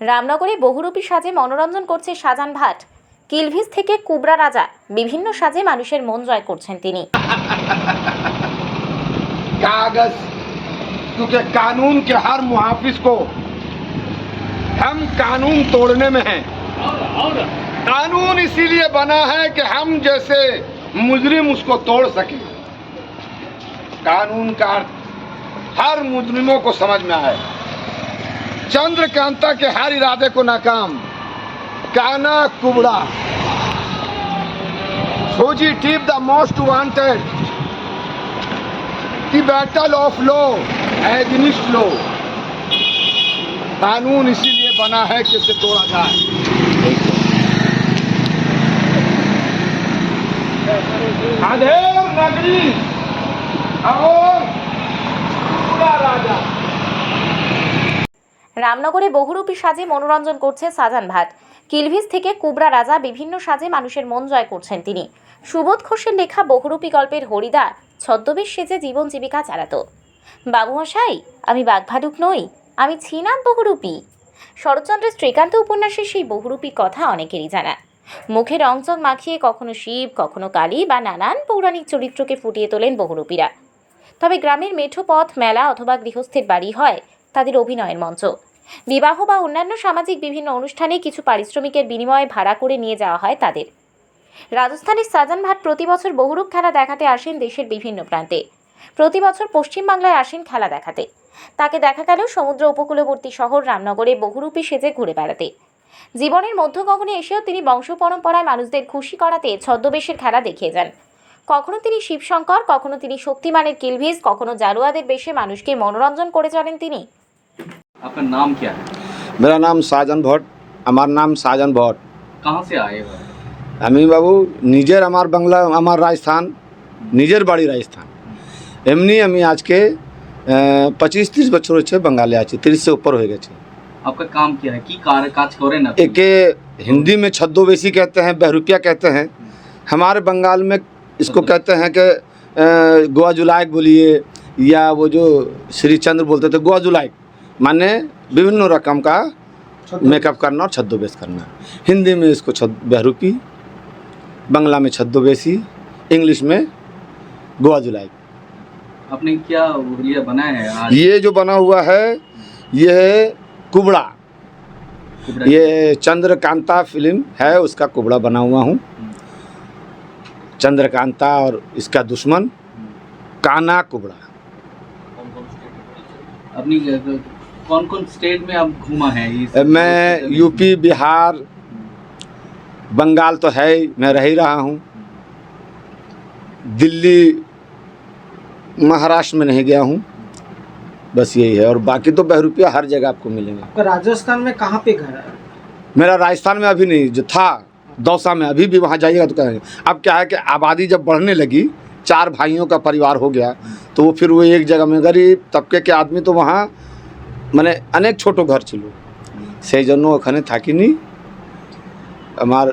রামনগরে বহুরূপী সাজে মনোরঞ্জন করছে শাহজাহান ভাট কিলভিস থেকে কুবরা রাজা বিভিন্ন সাজে মানুষের মন জয় করছেন তিনি कागज क्योंकि कानून के हर मुहाफिज को हम कानून तोड़ने में हैं कानून इसीलिए बना है कि हम जैसे मुजरिम उसको तोड़ सके कानून का अर्थ हर मुजरिमों को समझ में आए चंद्रकांता के हर इरादे को नाकाम। काना कुबड़ा। फौजी टीप द मोस्ट वांटेड। की battle of law, against law. कानून इसीलिए बना है कि इसे तोड़ा जाए। अधेर नगरी, और पूरा राजा। রামনগরে বহুরূপী সাজে মনোরঞ্জন করছে সাজান ভাট। কিলভিস থেকে কুবরা রাজা বিভিন্ন সাজে মানুষের মন জয় করছেন তিনি। সুবোধ ঘোষের লেখা বহুরূপী গল্পের হরিদা ছদ্মবেশ সেজে জীবন জীবিকা চালাতো। বাবুমশাই, আমি বাঘভাডুক নই, আমি ছিনাম বহুরূপী। শরৎচন্দ্রের শ্রীকান্ত উপন্যাসের সেই বহুরূপী কথা অনেকেরই জানা। মুখে রংচং মাখিয়ে কখনো শিব, কখনো কালী বা নানান পৌরাণিক চরিত্রকে ফুটিয়ে তোলেন বহুরূপীরা। তবে গ্রামের মেঠো পথ, মেলা অথবা গৃহস্থের বাড়ি হয় তাদের অভিনয়ের মঞ্চ। বিবাহ বা অন্যান্য সামাজিক বিভিন্ন অনুষ্ঠানে কিছু পারিশ্রমিকের বিনিময়ে ভাড়া করে নিয়ে যাওয়া হয় তাদের। রাজস্থানের সাজান ভাট প্রতি বছর বহুরূপ খেলা দেখাতে আসেন দেশের বিভিন্ন প্রান্তে। প্রতি বছর পশ্চিমবাংলায় আসেন খেলা দেখাতে। তাকে দেখা গেল সমুদ্র উপকূলবর্তী শহর রামনগরে বহুরূপী সেজে ঘুরে বেড়াতে। জীবনের মধ্যগগনে এসেও তিনি বংশ পরম্পরায় মানুষদের খুশি করাতে ছদ্মবেশের খেলা দেখিয়ে যান। কখনো তিনি শিবশঙ্কর, কখনো তিনি শক্তিমানের কিলভিস কখনো জারুয়াদের বেশে মানুষকে মনোরঞ্জন করে চলেন তিনি। आपका नाम क्या है मेरा नाम সাজন ভট আমার নাম সাজন ভট कहाँ से आए हो আমি বাবু নিজের আমার বাংলা আমার রাজস্থান নিজের বাড়ি রাজস্থান এমনি আমি আজকে পঁচিশ তিরিশ বছর হচ্ছে বাঙালি আছি তিরিশে উপর হয়ে গেছে आपका काम क्या है की कार्य काज करें ना एके हिंदी में छद्दोवेशी कहते हैं बहरूपिया कहते हैं हमारे बंगाल में इसको कहते हैं कि अ, गोवा जुलाइक बोलिए या वो जो श्री चंद्र बोलते थे गोवा जुलाइक माने विभिन्न रकम का मेकअप करना और छद्दोवेश करना। हिंदी में इसको छद बहरूपी बंगला में छद्दोवेशी इंग्लिश में गोवा जुलाई। आपने क्या हुलिया बनाया है आज? ये जो बना हुआ है ये है कुबड़ा। कुबड़ा- ये चंद्रकांता फ़िल्म है उसका कुबड़ा बना हुआ हूँ। चंद्रकांता और इसका दुश्मन काना कुबड़ा। अपनी कौन कौन स्टेट में आप घूमा है मैं यूपी बिहार बंगाल तो है ही मैं रह ही रहा हूँ। दिल्ली महाराष्ट्र में नहीं गया हूँ। बस यही है और बाकी तो बहरूपिया हर जगह आपको मिलेंगे। आपका राजस्थान में कहाँ पे घर है? मेरा राजस्थान में अभी नहीं जो था दौसा में अभी भी वहाँ जाइएगा तो कहेंगे। अब क्या है कि आबादी जब बढ़ने लगी चार भाइयों का परिवार हो गया तो वो फिर वो एक जगह में गरीब तबके के आदमी तो वहाँ মানে অনেক ছোট ঘর ছিল সেই জন্য ওখানে থাকিনি আমার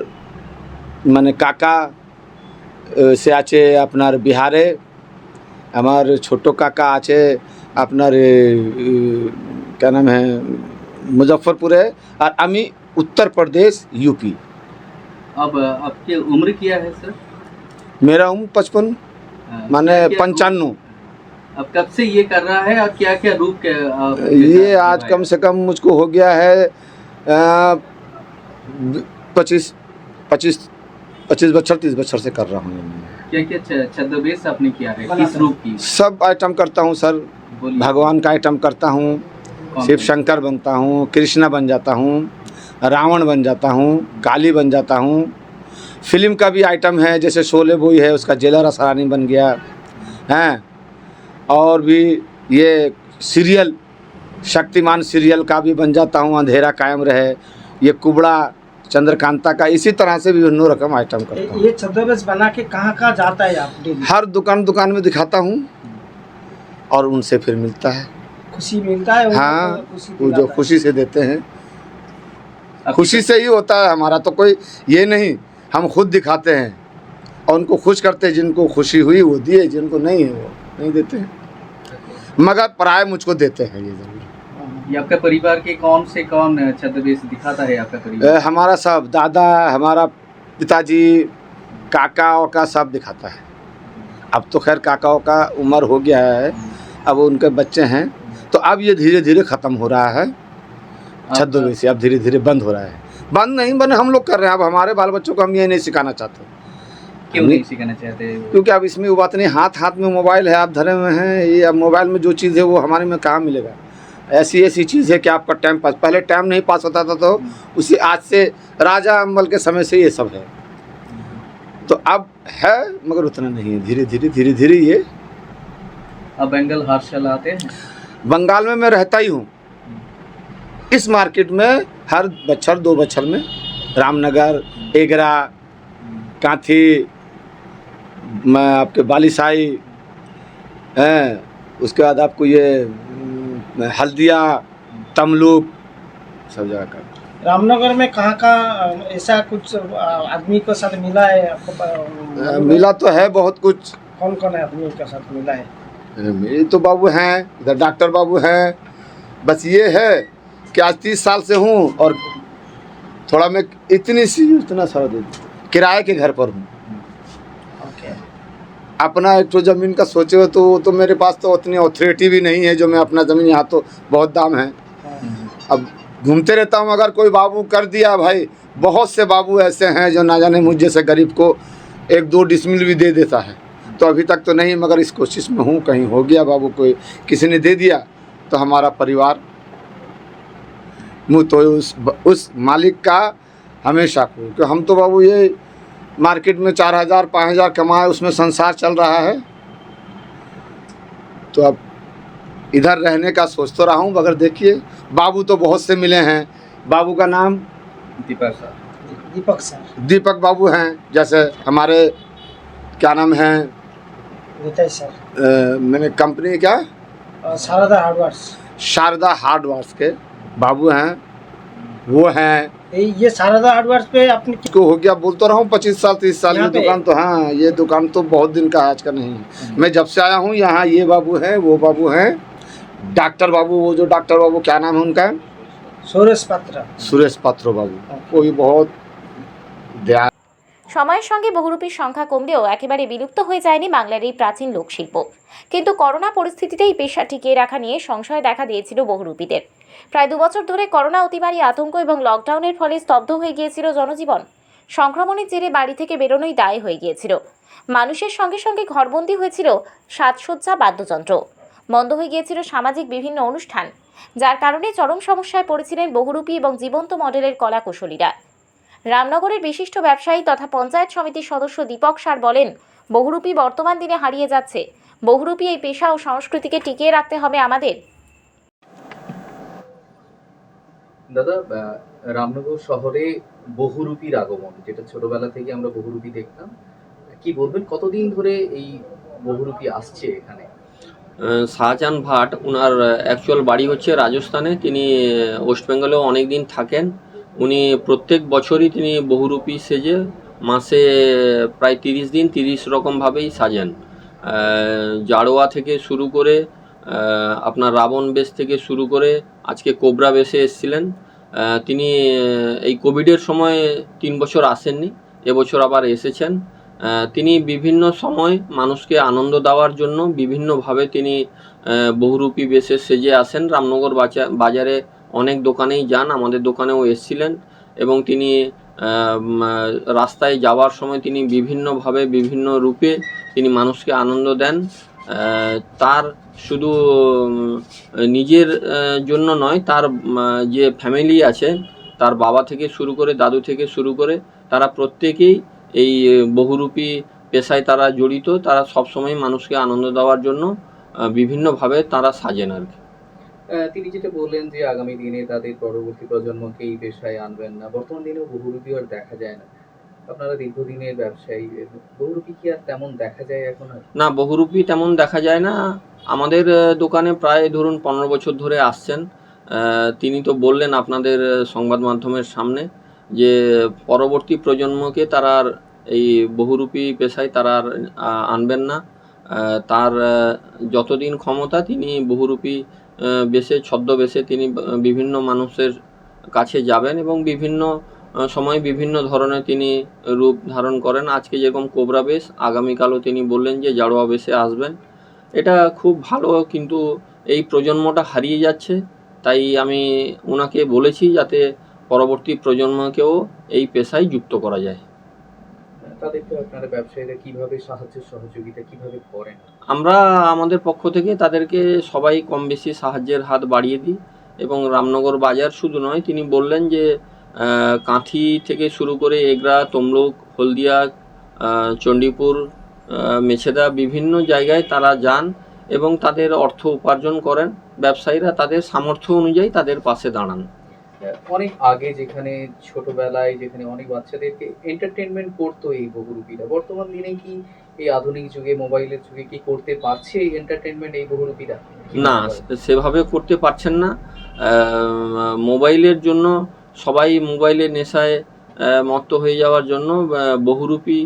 মানে কাকা আহ, সে আছে আপনার বিহারে আমার ছোট কাকা আছে আপনার এ, এ, क्या नाम है मुजफ्फरपुर है और अमी उत्तर प्रदेश यूपी अब आपकी उम्र क्या है सर मेरा उम्र पचपन हाँ, माने क्या- क्या- पंचानवे अब कब से ये कर रहा है और क्या क्या रूप के ये आज कम से कम मुझको हो गया है पच्चीस पच्चीस पच्चीस बच्चर तीस बच्चर से कर रहा हूँ क्या क्या छ- छद्मवेश आपने किया है? किस रूप की? सब आइटम करता हूँ सर। भगवान का आइटम करता हूँ। शिव शंकर बनता हूँ कृष्णा बन जाता हूँ रावण बन जाता हूँ काली बन जाता हूँ। फ़िल्म का भी आइटम है जैसे शोले बोई है उसका जेलर असरानी बन गया। हैं? और भी ये सीरियल शक्तिमान सीरियल का भी बन जाता हूँ अंधेरा कायम रहे। ये कुबड़ा चंद्रकांता का इसी तरह से विभिन्न रकम आइटम करता हूँ। ये छद्मवेश बना के कहाँ कहाँ जाता है आप हर दुकान दुकान में दिखाता हूँ और उनसे फिर मिलता है। खुशी मिलता है हाँ तो वो जो खुशी से देते हैं। खुशी से ही होता है हमारा तो कोई ये नहीं हम खुद दिखाते हैं। और उनको खुश करते हैं जिनको खुशी हुई वो दिए जिनको नहीं है वो। नहीं देते हैं। मगर पराए मुझको देते हैं ये ज़रूर। ये आपका परिवार के कौन से कौन छद्मवेश दिखाता है आपका परिवार? हमारा सब दादा हमारा पिताजी काका का सब दिखाता है। अब तो खैर काकाओं का उम्र हो गया है अब उनके बच्चे हैं तो अब ये धीरे धीरे ख़त्म हो रहा है। छद्मवेशी अब धीरे धीरे बंद हो रहा है। बंद नहीं बने हम लोग कर रहे हैं अब हमारे बाल बच्चों को हम ये नहीं सिखाना चाहते। क्यों नहीं। सिखाना चाहते क्योंकि अब इसमें वो बात नहीं हाथ हाथ में मोबाइल है आप धरे हुए हैं ये अब मोबाइल में जो चीज़ है वो हमारे में कहाँ मिलेगा? ऐसी ऐसी चीज़ है कि आपका टाइम पास पहले टाइम नहीं पास होता था तो उसी आज से राजा अम्बल के समय से ये सब है। तो अब है मगर उतना नहीं है। धीरे धीरे धीरे धीरे ये अब बेंगल हर्षल आते हैं? बंगाल में मैं रहता ही हूँ। इस मार्केट में हर बच्छर दो बच्छर में रामनगर एगरा कांथी मैं आपके बालीसाई हैं उसके बाद आपको ये हम्म, हल्दिया तमलुक सब जगह का। रामनगर में कहाँ कहाँ ऐसा कुछ आदमी के साथ मिला है? आपको मिला तो है बहुत कुछ। कौन कौन है आदमी के साथ मिला है? मेरे तो बाबू हैं इधर डॉक्टर बाबू हैं। बस ये है कि आज तीस साल से हूँ और थोड़ा मैं इतनी सी उतना सारा दे किराए के घर पर हूँ। अपना एक तो ज़मीन का सोचे हो तो वो तो मेरे पास तो उतनी अथॉरिटी भी नहीं है जो मैं अपना ज़मीन यहाँ तो बहुत दाम है। अब घूमते रहता हूँ, अगर कोई बाबू कर दिया भाई, बहुत से बाबू ऐसे हैं जो ना जाने मुझ जैसे गरीब को एक दो डिसमिल भी दे देता है। तो अभी तक तो नहीं, मगर इस कोशिश में हूँ, कहीं हो गया बाबू, कोई किसी ने दे दिया तो हमारा परिवार, मुँह तो उस उस मालिक का हमेशा को कि हम तो बाबू ये मार्केट में चार हज़ार पाँच हज़ार कमाए उसमें संसार चल रहा है। तो अब इधर रहने का सोच तो रहा हूँ मगर देखिए बाबू तो बहुत से मिले हैं। बाबू का नाम? दीपक सर। दीपक सर। दीपक बाबू हैं जैसे हमारे क्या नाम है? सर। मैंने कंपनी क्या? शारदा हार्डवर्स। शारदा हार्डवर्स के बाबू हैं वो हैं। ये ये शारदा हार्डवर्स पे अपनी को हो गया बोल तो रहा हूँ पच्चीस साल तीस साल ये यहाँ पे? दुकान तो हाँ ये दुकान तो बहुत दिन का है आज का नहीं है मैं जब से आया हूँ यहाँ ये बाबू हैं वो बाबू हैं डॉक्टर बाबू वो जो डॉक्टर बाबू क्या नाम है उनका सुरेश पात्र सुरेश पात्रो बाबू कोई बहुत ध्यान সময়ের সঙ্গে বহুরূপীর সংখ্যা কমলেও একেবারে বিলুপ্ত হয়ে যায়নি বাংলার এই প্রাচীন লোকশিল্প কিন্তু করোনা পরিস্থিতিতে এই পেশা টিকিয়ে রাখা নিয়ে সংশয় দেখা দিয়েছিল বহুরূপীদের প্রায় দুবছর ধরে করোনা অতিমারী আতঙ্ক এবং লকডাউনের ফলে স্তব্ধ হয়ে গিয়েছিল জনজীবন। সংক্রমণের জেরে বাড়ি থেকে বেরোনোই দায় হয়ে গিয়েছিল। মানুষের সঙ্গে সঙ্গে ঘরবন্দি হয়েছিল সাজসজ্জা বাদ্যযন্ত্র। বন্ধ হয়ে গিয়েছিল সামাজিক বিভিন্ন অনুষ্ঠান, যার কারণে চরম সমস্যায় পড়েছিলেন বহুরূপী এবং জীবন্ত মডেলের কলাকুশলীরা। রামনগরের বিশিষ্ট ব্যবসায়ী তথা পঞ্চায়েত সমিতির সদস্য দীপক সার বলেন, বহুরূপী বর্তমান দিনে হারিয়ে যাচ্ছে। বহুরূপী এই পেশা ও সংস্কৃতিকে টিকিয়ে রাখতে হবে আমাদের। দাদা রামনগর শহরে বহুরূপীর আগমন, যেটা ছোটবেলা থেকে আমরা বহুরূপী দেখতাম, কি বলবেন? কতদিন ধরে এই বহুরূপী আসছে এখানে? শাহজাহান ভাট ওনার অ্যাকচুয়াল বাড়ি হচ্ছে রাজস্থানে, তিনি ওয়েস্ট বেঙ্গলেও অনেক দিন থাকেন। উনি প্রত্যেক বছরই তিনি বহুরূপী সেজে, মাসে প্রায় তিরিশ দিন তিরিশ রকমভাবেই সাজেন। জাড়োয়া থেকে শুরু করে আপনার রাবণ বেশ থেকে শুরু করে আজকে কোবরা বেশে এসেছিলেন। তিনি এই কোভিডের সময় তিন বছর আসেননি, এবছর আবার এসেছেন। তিনি বিভিন্ন সময় মানুষকে আনন্দ দেওয়ার জন্য বিভিন্নভাবে তিনি বহুরূপী বেশে সেজে আসেন। রামনগর বাজা- বাজারে অনেক দোকানেই যান, আমাদের দোকানেও এসেছিলেন এবং তিনি রাস্তায় যাওয়ার সময় তিনি বিভিন্নভাবে বিভিন্ন রূপে তিনি মানুষকে আনন্দ দেন। তার শুধু নিজের জন্য নয়, তার যে ফ্যামিলি আছে, তার বাবা থেকে শুরু করে, দাদু থেকে শুরু করে, তারা প্রত্যেকেই এই বহুরূপী পেশায় তারা জড়িত। তারা সবসময় মানুষকে আনন্দ দেওয়ার জন্য বিভিন্নভাবে তারা সাজেন আর কি। তিনি যেটা বললেন যে, আগামী দিনে তাদের পরবর্তী প্রজন্মকে এই পেশায় আনবেন না। বর্তমান দিনেও বহুরূপী আর দেখা যায় না। আপনারা দীর্ঘদিনের ব্যবসায়ী, বহুরূপী কি আর তেমন দেখা যায় এখন না, বহুরূপী তেমন দেখা যায় না। আমাদের দোকানে প্রায় ধরুন পনেরো বছর ধরে আসছেন। তিনি তো বললেন আপনাদের সংবাদ মাধ্যমের সামনে যে, পরবর্তী প্রজন্মকে তারা আর এই বহুরূপী পেশায় তারা আর আনবেন না। তার যতদিন ক্ষমতা তিনি বহুরূপী বেশে, ছদ্মবেশে তিনি বিভিন্ন মানুষের কাছে যাবেন এবং বিভিন্ন সময় বিভিন্ন ধরনের তিনি রূপ ধারণ করেন। আজকে যেরকম কোবরা বেশ আগামীকালও তিনি বললেন যে জাড়োয়া বেশে আসবেন। এটা খুব ভালো কিন্তু এই প্রজন্মটা হারিয়ে যাচ্ছে। তাই আমি ওনাকে বলেছি যাতে পরবর্তী প্রজন্মকেও এই পেশায় যুক্ত করা যায়। তাদেরকে আপনারা ব্যবসায়ীরা কীভাবে সাহায্য সহযোগিতা কীভাবে করেন? আমরা আমাদের পক্ষ থেকে তাদেরকে সবাই কম বেশি সাহায্যের হাত বাড়িয়ে দিই। এবং রামনগর বাজার শুধু নয় তিনি বললেন যে কাঁথি থেকে শুরু করে এগরা তমলুক হলদিয়া চণ্ডীপুর মেছেদা বিভিন্ন জায়গায় তারা যান এবং তাদের অর্থ উপার্জন করেন। ব্যবসায়ীরা তাদের সামর্থ্য অনুযায়ী তাদের পাশে দাঁড়ান। অনেক আগে যেখানে ছোটবেলায় যেখানে অনেক বাচ্চাদেরকে এন্টারটেনমেন্ট করতো এই বহুরূপীরা বর্তমান দিনে কি এই আধুনিক যুগে মোবাইলের যুগে কি করতে পারছে এই এন্টারটেনমেন্ট এই বহুরূপীরা? না সেভাবে করতে পারছেন না। মোবাইলের জন্য সবাই মোবাইলের নেশায় মত্ত হয়ে যাওয়ার জন্য বহুরূপী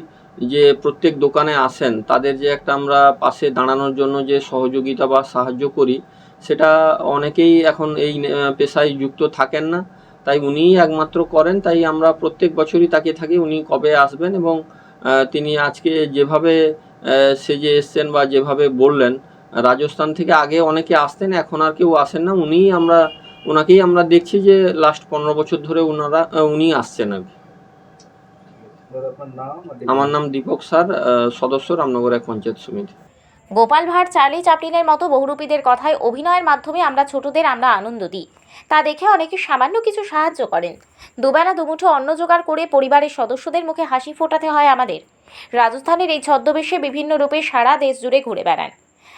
যে প্রত্যেক দোকানে আসেন, তাদের যে একটা আমরা পাশে দাঁড়ানোর জন্য যে সহযোগিতা বা সাহায্য করি, সেটা অনেকেই এখন এই পেশায় যুক্ত থাকেন না। তাই উনিই একমাত্র করেন, তাই আমরা প্রত্যেক বছরই তাকে থাকি, উনি কবে আসবেন এবং তিনি আজকে যেভাবে সেজে এসছেন বা যেভাবে বললেন, রাজস্থান থেকে আগে অনেকে আসতেন, এখন আর কেউ আসেন না। উনিই আমরা ওনাকেই আমরা দেখছি যে লাস্ট পনেরো বছর ধরে ওনারা উনি আসছেন আর আমার নাম দীপক স্যার সদস্য রামনগর এক পঞ্চায়েত সমিতি। গোপাল ভাঁড়, চার্লি চাপলিনের মতো বহুরূপীদের কথায় অভিনয়ের মাধ্যমে আমরা ছোটদের আমরা আনন্দ দিই। তা দেখে অনেকে সামান্য কিছু সাহায্য করেন। দুবেলা দুমুঠো অন্ন জোগাড় করে পরিবারের সদস্যদের মুখে হাসি ফোটাতে হয় আমাদের। রাজস্থানের এই ছদ্মবেশে বিভিন্ন রূপে সারা দেশ জুড়ে ঘুরে বেড়ান।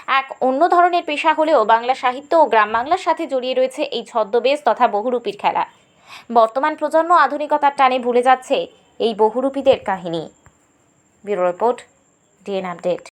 এক অন্য ধরনের পেশা হলেও বাংলা সাহিত্য ও গ্রাম বাংলার সাথে জড়িয়ে রয়েছে এই ছদ্মবেশ তথা বহুরূপীর খেলা। বর্তমান প্রজন্ম আধুনিকতার টানে ভুলে যাচ্ছে এই বহুরূপীদের কাহিনী। Bureau report, DN update.